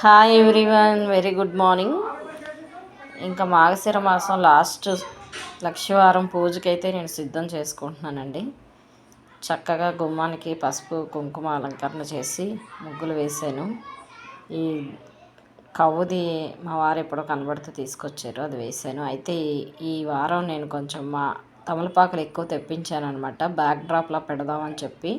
Hi everyone very good morning ఇంకా మాగశిర మాసం లాస్ట్ లక్షవారం పూజకైతే నేను సిద్ధం చేసుకుంటున్నానండి. చక్కగా గుమ్మానికి పసుపు కుంకుమ అలంకరణ చేసి ముగ్గులు వేసాను ఈ కవ్వుది మా వారు ఎప్పుడో కనబడితే తీసుకొచ్చారు అది వేసాను అయితే ఈ వారం నేను కొంచెం మా తమలపాకులు ఎక్కువ తెప్పించాను అనమాట బ్యాక్ డ్రాప్లా పెడదామని చెప్పి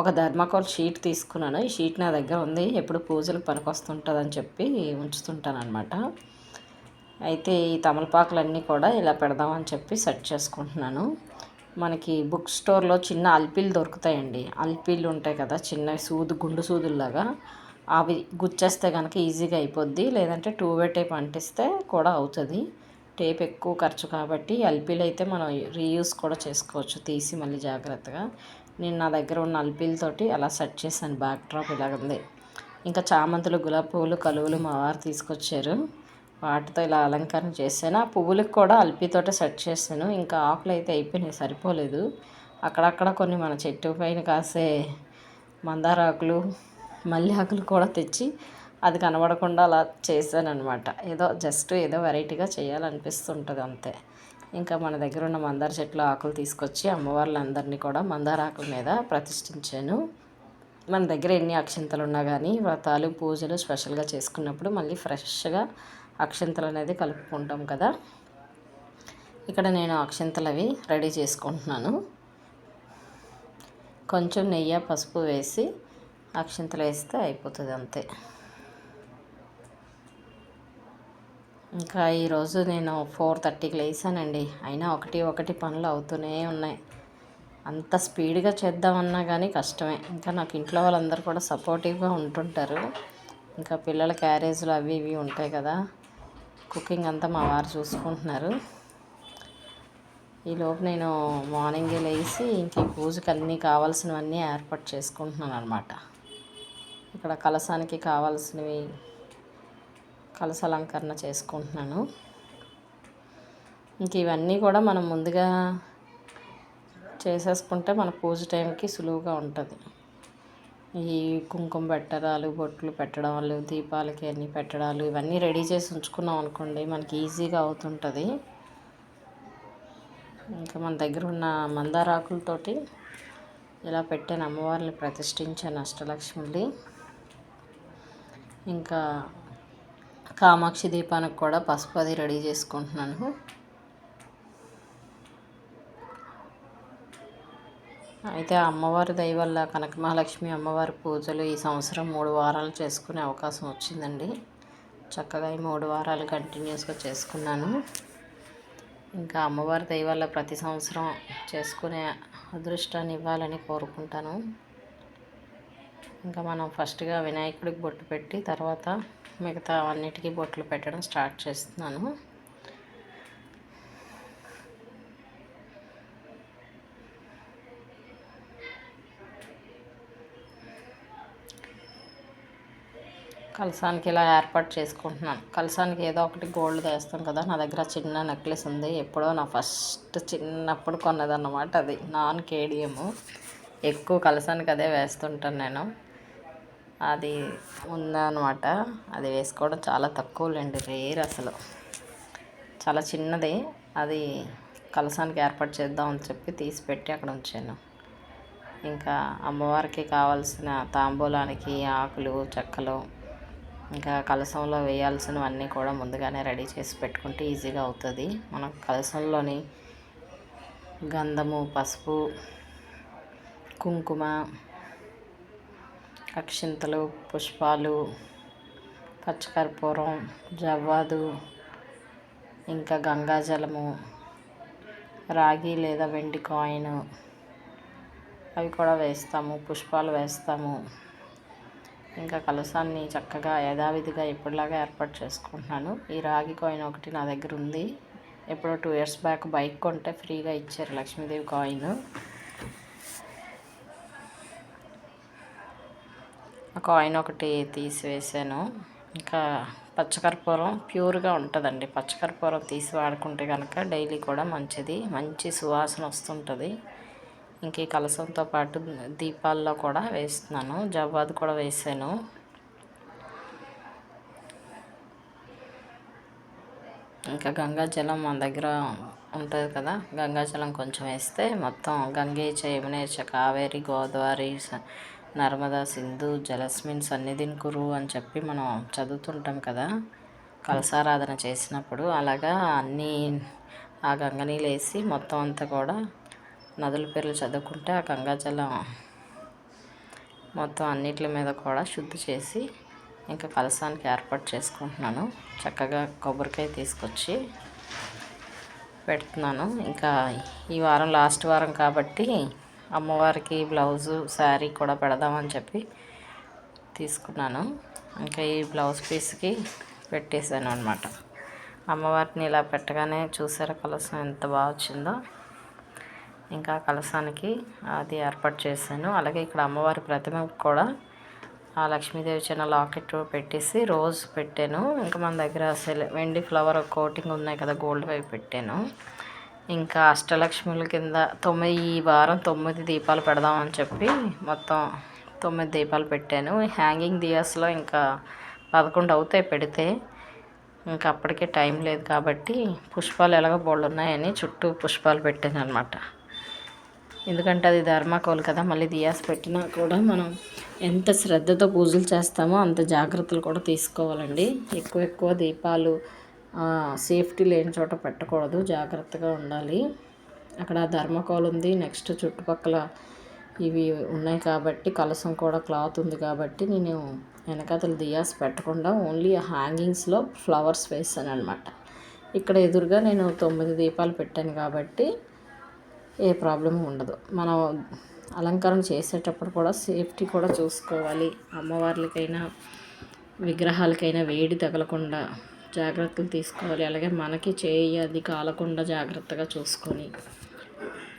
ఒక ధర్మకోల్ షీట్ తీసుకున్నాను. ఈ షీట్ నా దగ్గర ఉంది. ఎప్పుడు పూజలకు పనికొస్తుంటుందని చెప్పి ఉంచుతుంటాను అనమాట అయితే ఈ తమలపాకులన్నీ కూడా ఇలా పెడదామని చెప్పి సెట్ చేసుకుంటున్నాను. మనకి బుక్ స్టోర్లో చిన్న అల్పీలు దొరుకుతాయండి. అల్పీలు ఉంటాయి కదా చిన్న సూదు గుండు సూదుల్లాగా. అవి గుచ్చేస్తే కనుక ఈజీగా అయిపోద్ది. లేదంటే టూ వే టైప్ అంటిస్తే కూడా అవుతుంది. టేప్ ఎక్కువ ఖర్చు కాబట్టి ఎల్పీలు అయితే మనం రీయూస్ కూడా చేసుకోవచ్చు తీసి మళ్ళీ జాగ్రత్తగా. నేను నా దగ్గర ఉన్న అల్పీలతోటి అలా సెట్ చేశాను బ్యాక్ డ్రాప్ ఇలాగంది ఇంకా చామంతులు గులాబీ పువ్వులు కలువులు మా వారు తీసుకొచ్చారు. వాటితో ఇలా అలంకరణ చేశాను. ఆ పువ్వులకు కూడా అల్పీతోటే సెట్ చేశాను. ఇంకా ఆకులు అయితే అయిపోయినాయి సరిపోలేదు. అక్కడక్కడ కొన్ని మన చెట్టు పైన కాసే మందార ఆకులు మల్లె ఆకులు కూడా తెచ్చి అది కనబడకుండా అలా చేశాను అనమాట ఏదో జస్ట్ ఏదో వెరైటీగా చేయాలనిపిస్తుంటుంది అంతే. ఇంకా మన దగ్గర ఉన్న మందార చెట్ల ఆకులు తీసుకొచ్చి అమ్మవార్లందరినీ కూడా మందార ఆకుల మీద ప్రతిష్ఠించాను. మన దగ్గర ఎన్ని అక్షింతలు ఉన్నా కానీ వ్రతాలు పూజలు స్పెషల్గా చేసుకున్నప్పుడు మళ్ళీ ఫ్రెష్గా అక్షింతలు అనేది కలుపుకుంటాం కదా. ఇక్కడ నేను అక్షింతలు అవి రెడీ చేసుకుంటున్నాను. కొంచెం నెయ్యి పసుపు వేసి అక్షింతలు వేస్తే అయిపోతుంది అంతే. ఇంకా ఈరోజు నేను ఫోర్ థర్టీకి లేసానండి. అయినా ఒకటి ఒకటి పనులు అవుతూనే ఉన్నాయి. అంత స్పీడ్గా చేద్దామన్నా కానీ కష్టమే. ఇంకా నాకు ఇంట్లో వాళ్ళందరూ కూడా సపోర్టివ్గా ఉంటుంటారు. ఇంకా పిల్లల క్యారేజ్లు అవి ఇవి ఉంటాయి కదా. కుకింగ్ అంతా మా వారు చూసుకుంటున్నారు. ఈలోపు నేను మార్నింగే లేచి ఇంక పూజకి అన్నీ కావాల్సినవన్నీ ఏర్పాటు చేసుకుంటున్నాను అనమాట ఇక్కడ కలసానికి కావాల్సినవి కలస అలంకరణ చేసుకుంటున్నాను. ఇంక ఇవన్నీ కూడా మనం ముందుగా చేసేసుకుంటే మన పూజ టైంకి సులువుగా ఉంటుంది. ఈ కుంకుమ పెట్టడాలు బొట్లు పెట్టడాలు దీపాలకి అన్నీ పెట్టడాలు ఇవన్నీ రెడీ చేసి ఉంచుకున్నాం అనుకోండి మనకి ఈజీగా అవుతుంటుంది. ఇంకా మన దగ్గర ఉన్న మందారాకులతోటి ఇలా పెట్టాను అమ్మవారిని ప్రతిష్ఠించాను అష్టలక్ష్మిని ఇంకా కామాక్షి దీపానికి కూడా పసుపు అది రెడీ చేసుకుంటున్నాను. అయితే అమ్మవారి దయ వల్ల కనక మహాలక్ష్మి అమ్మవారి పూజలు ఈ సంవత్సరం మూడు వారాలు చేసుకునే అవకాశం వచ్చిందండి. చక్కగా ఈ మూడు వారాలు కంటిన్యూస్గా చేసుకున్నాను. ఇంకా అమ్మవారి దయ వల్ల ప్రతి సంవత్సరం చేసుకునే అదృష్టాన్ని ఇవ్వాలని కోరుకుంటాను. ఇంకా మనం ఫస్ట్గా వినాయకుడికి బొట్టు పెట్టి తర్వాత మిగతా అన్నిటికీ బొట్లు పెట్టడం స్టార్ట్ చేస్తున్నాను. కలసానికి ఇలా ఏర్పాటు చేసుకుంటున్నాను. కలసానికి ఏదో ఒకటి గోల్డ్ వేస్తాం కదా నా దగ్గర చిన్న నెక్లెస్ ఉంది. ఎప్పుడో నా ఫస్ట్ చిన్నప్పుడు కొన్నదన్నమాట అది. నాన్ కేడిఎము ఎక్కువ కలసానికి అదే వేస్తుంటాను నేను. అది ఉందన్నమాట. అది వేసుకోవడం చాలా తక్కువలేండి రేర్ అసలు. చాలా చిన్నది. అది కలసానికి ఏర్పాటు చేద్దామని చెప్పి తీసి పెట్టి అక్కడ ఉంచాను. ఇంకా అమ్మవారికి కావాల్సిన తాంబూలానికి ఆకులు చెక్కలు ఇంకా కలసంలో వేయాల్సినవన్నీ కూడా ముందుగానే రెడీ చేసి పెట్టుకుంటే ఈజీగా అవుతుంది. మనం కలసంలోని గంధము పసుపు కుంకుమ అక్షింతలు పుష్పాలు పచ్చకర్పూరం జవ్వాదు ఇంకా గంగాజలము రాగి లేదా వెండి కాయిన్ అవి కూడా వేస్తాము పుష్పాలు వేస్తాము. ఇంకా కలసాన్ని చక్కగా యథావిధిగా ఎప్పటిలాగా ఏర్పాటు చేసుకుంటున్నాను. ఈ రాగి కాయిన్ ఒకటి నా దగ్గర ఉంది. ఎప్పుడో టూ ఇయర్స్ బ్యాక్ బైక్ కొంటే ఫ్రీగా ఇచ్చారు లక్ష్మీదేవి కాయిన్. కాయిన్ ఒకటి తీసివేసాను. ఇంకా పచ్చకర్పూరం ప్యూర్గా ఉంటుందండి. పచ్చకర్పూరం తీసి వాడుకుంటే కనుక డైలీ కూడా మంచిది. మంచి సువాసన వస్తుంటుంది. ఇంక ఈ కలసంతో పాటు దీపాల్లో కూడా వేస్తున్నాను. జవ్వాది కూడా వేసాను. ఇంకా గంగాజలం మన దగ్గర ఉంటుంది కదా. గంగాజలం కొంచెం వేస్తే మొత్తం గంగే చేమనే కావేరి గోదావరి నర్మదా సింధు జలస్మిన్ సన్నిధిన్ కురు అని చెప్పి మనం చదువుతుంటాం కదా. కలసారాధన చేసినప్పుడు అలాగా అన్నీ ఆ గంగ వేసి మొత్తం అంతా కూడా నదుల పేర్లు చదువుకుంటే ఆ గంగాజలం మొత్తం అన్నిటి మీద కూడా శుద్ధి చేసి ఇంకా కలసానికి ఏర్పాటు చేసుకుంటున్నాను. చక్కగా కొబ్బరికాయ తీసుకొచ్చి పెడుతున్నాను. ఇంకా ఈ వారం లాస్ట్ వారం కాబట్టి అమ్మవారికి బ్లౌజు శారీ కూడా పెడదామని చెప్పి తీసుకున్నాను. ఇంకా ఈ బ్లౌజ్ పీస్కి పెట్టేశాను అనమాట అమ్మవారిని ఇలా పెట్టగానే చూసారా కలసం ఎంత బాగా వచ్చిందో? ఇంకా కలసానికి అది ఏర్పాటు చేశాను. అలాగే ఇక్కడ అమ్మవారి ప్రతిమ కూడా ఆ లక్ష్మీదేవి చిన్న లాకెట్ పెట్టేసి రోజ్ పెట్టాను. ఇంకా మన దగ్గర అసలు వెండి ఫ్లవర్ కోటింగ్ ఉన్నాయి కదా గోల్డ్ వైపు పెట్టాను. ఇంకా అష్టలక్ష్ముల కింద తొమ్మిది ఈ వారం తొమ్మిది దీపాలు పెడదామని చెప్పి మొత్తం తొమ్మిది దీపాలు పెట్టాను. హ్యాంగింగ్ దియాస్లో ఇంకా పదకొండు అవుతాయి పెడితే. ఇంకా అప్పటికే టైం లేదు కాబట్టి పుష్పాలు ఎలాగో బోళ్ళు ఉన్నాయని చుట్టూ పుష్పాలు పెట్టాను అనమాట ఎందుకంటే అది ధర్మాకోల్ కదా మళ్ళీ దియాస్ పెట్టినా కూడా మనం ఎంత శ్రద్ధతో పూజలు చేస్తామో అంత జాగ్రత్తలు కూడా తీసుకోవాలండి. ఎక్కువ ఎక్కువ దీపాలు సేఫ్టీ లేని చోట పెట్టకూడదు. జాగ్రత్తగా ఉండాలి. అక్కడ ధర్మకోల్ ఉంది. నెక్స్ట్ చుట్టుపక్కల ఇవి ఉన్నాయి కాబట్టి కలసం కూడా క్లాత్ ఉంది కాబట్టి నేను వెనకాతల దియాస్ పెట్టకుండా ఓన్లీ హ్యాంగింగ్స్లో ఫ్లవర్స్ వేసాను అనమాట ఇక్కడ ఎదురుగా నేను తొమ్మిది దీపాలు పెట్టాను కాబట్టి ఏ ప్రాబ్లం ఉండదు. మనం అలంకరణ చేసేటప్పుడు కూడా సేఫ్టీ కూడా చూసుకోవాలి. అమ్మవార్లకైనా విగ్రహాలకైనా వేడి తగలకుండా జాగ్రత్తలు తీసుకోవాలి. అలాగే మనకి చేయి అది కాలకుండా జాగ్రత్తగా చూసుకొని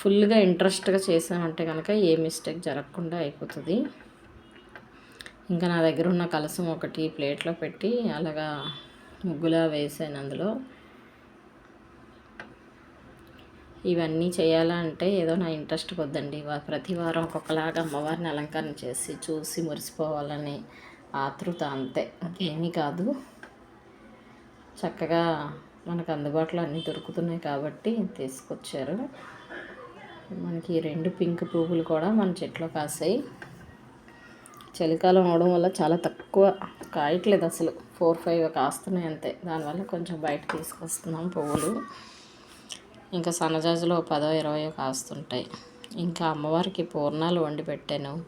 ఫుల్గా ఇంట్రెస్ట్గా చేసామంటే కనుక ఏ మిస్టేక్ జరగకుండా అయిపోతుంది. ఇంకా నా దగ్గర ఉన్న కలసం ఒకటి ప్లేట్లో పెట్టి అలాగా ముగ్గులా వేసాను అందులో. ఇవన్నీ చేయాలంటే ఏదో నా ఇంట్రెస్ట్ వద్దండి ప్రతి వారం ఒక్కొక్కలాగా అమ్మవారిని అలంకరణ చేసి చూసి మురిసిపోవాలని ఆతృత అంతే. ఇంకేమీ కాదు. చక్కగా మనకు అందుబాటులో అన్నీ దొరుకుతున్నాయి కాబట్టి తీసుకొచ్చారు. మనకి రెండు పింక్ పువ్వులు కూడా మన చెట్లో కాసాయి. చలికాలం అవడం వల్ల చాలా తక్కువ కాయట్లేదు అసలు. ఫోర్ ఫైవ్ కాస్తున్నాయి అంతే. దానివల్ల కొంచెం బయట తీసుకొస్తున్నాం పువ్వులు. ఇంకా సన్నజాజులో పదో ఇరవయో కాస్తుంటాయి. ఇంకా అమ్మవారికి పూర్ణాలు వండి పెట్టాను.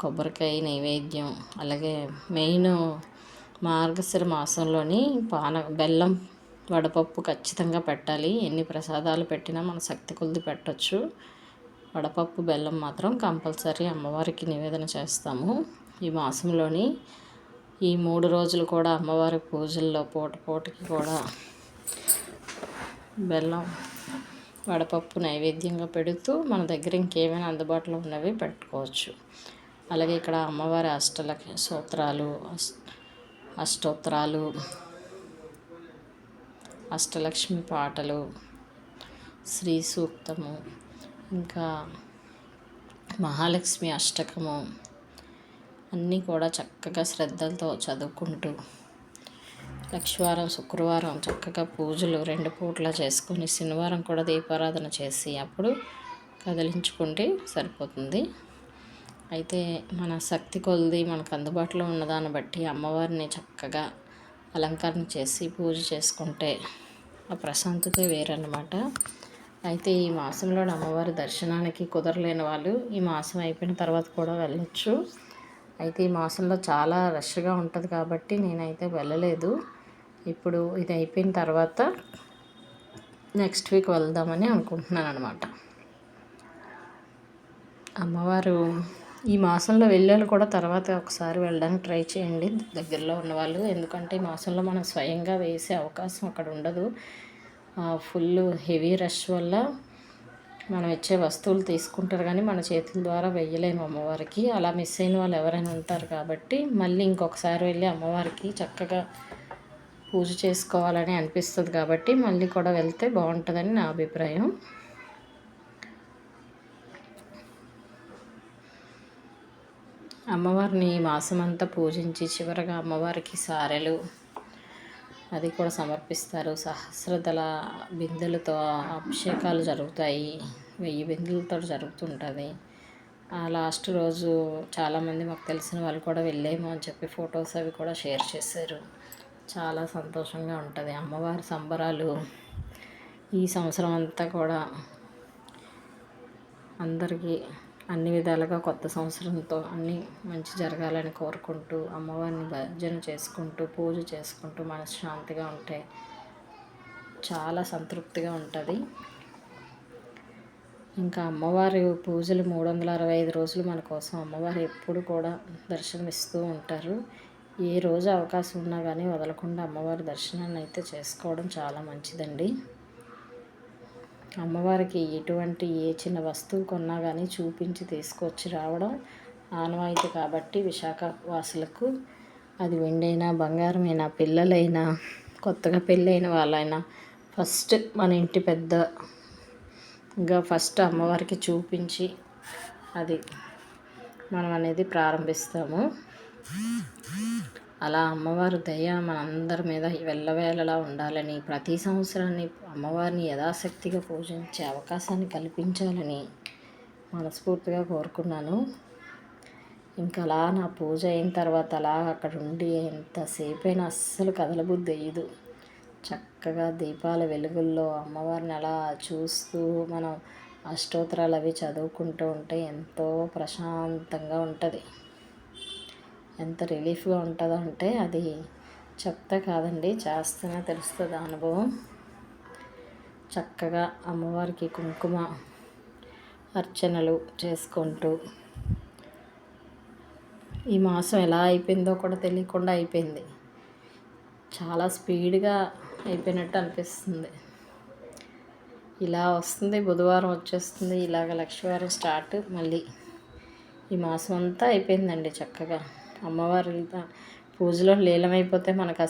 కొబ్బరికాయ నైవేద్యం అలాగే మెయిన్ మార్గశిర మాసంలోని పాన బెల్లం వడపప్పు ఖచ్చితంగా పెట్టాలి. ఎన్ని ప్రసాదాలు పెట్టినా మన శక్తి కొద్ది పెట్టచ్చు. వడపప్పు బెల్లం మాత్రం కంపల్సరీ అమ్మవారికి నివేదన చేస్తాము. ఈ మాసంలోని ఈ మూడు రోజులు కూడా అమ్మవారి పూజల్లో పూట పూటకి కూడా బెల్లం వడపప్పు నైవేద్యంగా పెడుతూ మన దగ్గర ఇంకేమైనా అందుబాటులో ఉన్నవి పెట్టుకోవచ్చు. అలాగే ఇక్కడ అమ్మవారి అష్టలక్ష సూత్రాలు అస్- అష్టోత్తరాలు అష్టలక్ష్మి పాటలు శ్రీ సూక్తము ఇంకా మహాలక్ష్మి అష్టకము అన్నీ కూడా చక్కగా శ్రద్ధలతో చదువుకుంటూ లక్షవారం శుక్రవారం చక్కగా పూజలు రెండు పూట్ల చేసుకొని శనివారం కూడా దీపారాధన చేసి అప్పుడు కదిలించుకుంటే సరిపోతుంది. అయితే మన శక్తి కొలది మనకు అందుబాటులో ఉన్నదాన్ని బట్టి అమ్మవారిని చక్కగా అలంకరణ చేసి పూజ చేసుకుంటే ఆ ప్రశాంతతే వేరన్నమాట. అయితే ఈ మాసంలో అమ్మవారి దర్శనానికి కుదరలేని వాళ్ళు ఈ మాసం అయిపోయిన తర్వాత కూడా వెళ్ళొచ్చు. అయితే ఈ మాసంలో చాలా రష్గా ఉంటుంది కాబట్టి నేనైతే వెళ్ళలేదు. ఇప్పుడు ఇది అయిపోయిన తర్వాత నెక్స్ట్ వీక్ వెళ్దామని అనుకుంటున్నాను అనమాట అమ్మవారు ఈ మాసంలో వెళ్ళాలి కూడా తర్వాత ఒకసారి వెళ్ళడానికి ట్రై చేయండి దగ్గరలో ఉన్నవాళ్ళు ఎందుకంటే ఈ మాసంలో మనం స్వయంగా వేసే అవకాశం అక్కడ ఉండదు. ఫుల్ హెవీ రష్ వల్ల మనం ఇచ్చే వస్తువులు తీసుకుంటారు కానీ మన చేతుల ద్వారా వెయ్యలేము అమ్మవారికి. అలా మిస్ అయిన వాళ్ళు ఎవరైనా ఉంటారు కాబట్టి మళ్ళీ ఇంకొకసారి వెళ్ళి అమ్మవారికి చక్కగా పూజ చేసుకోవాలని అనిపిస్తుంది కాబట్టి మళ్ళీ కూడా వెళ్తే బాగుంటుందని నా అభిప్రాయం. అమ్మవారిని మాసమంతా పూజించి చివరగా అమ్మవారికి సారెలు అది కూడా సమర్పిస్తారు. సహస్రదళ బిందెలతో అభిషేకాలు జరుగుతాయి. వెయ్యి బిందెలతో జరుగుతుంటుంది. ఆ లాస్ట్ రోజు చాలామంది మాకు తెలిసిన వాళ్ళు కూడా వెళ్ళేమో అని చెప్పి ఫొటోస్ అవి కూడా షేర్ చేశారు. చాలా సంతోషంగా ఉంటుంది. అమ్మవారి సంబరాలు ఈ సంవత్సరం అంతా కూడా అందరికీ అన్ని విధాలుగా కొత్త సంవత్సరంతో అన్నీ మంచి జరగాలని కోరుకుంటూ అమ్మవారిని భజన చేసుకుంటూ పూజ చేసుకుంటూ మనశ్శాంతిగా ఉంటే చాలా సంతృప్తిగా ఉంటుంది. ఇంకా అమ్మవారి పూజలు మూడు వందల అరవై ఐదు రోజులు మన కోసం. అమ్మవారు ఎప్పుడు కూడా దర్శనమిస్తూ ఉంటారు. ఏ రోజు అవకాశం ఉన్నా కానీ వదలకుండా అమ్మవారి దర్శనాన్ని అయితే చేసుకోవడం చాలా మంచిదండి. అమ్మవారికి ఎటువంటి ఏ చిన్న వస్తువు కొన్నా కానీ చూపించి తీసుకొచ్చి రావడం ఆనవాయితీ కాబట్టి విశాఖ వాసులకు అది వెండైనా బంగారమైనా పిల్లలైనా కొత్తగా పెళ్ళైన వాళ్ళైనా ఫస్ట్ మన ఇంటి పెద్దగా ఫస్ట్ అమ్మవారికి చూపించి అది మనం అనేది ప్రారంభిస్తాము. అలా అమ్మవారు దయ మనందరి మీద వెళ్ళవేళలా ఉండాలని ప్రతి సంవత్సరాన్ని అమ్మవారిని యథాశక్తిగా పూజించే అవకాశాన్ని కల్పించాలని మనస్ఫూర్తిగా కోరుకున్నాను. ఇంకా అలా నా పూజ అయిన తర్వాత అలా అక్కడ ఉండి ఎంతసేపైనా అస్సలు కదలబుద్ధి అయ్యదు. చక్కగా దీపాల వెలుగుల్లో అమ్మవారిని అలా చూస్తూ మనం అష్టోత్తరాలు అవి చదువుకుంటూ ఉంటే ఎంతో ప్రశాంతంగా ఉంటుంది. ఎంత రిలీఫ్గా ఉంటుందో అంటే అది చెప్తే కాదండి చేస్తేనే తెలుస్తుంది అనుభవం. చక్కగా అమ్మవారికి కుంకుమ అర్చనలు చేసుకుంటూ ఈ మాసం ఎలా అయిపోయిందో కూడా తెలియకుండా అయిపోయింది. చాలా స్పీడ్గా అయిపోయినట్టు అనిపిస్తుంది. ఇలా వస్తుంది బుధవారం వచ్చేస్తుంది ఇలాగ లక్ష్మీవారం స్టార్ట్ మళ్ళీ ఈ మాసం అంతా అయిపోయిందండి చక్కగా. అమ్మవారి పూజలో లీలమైపోతే మనకు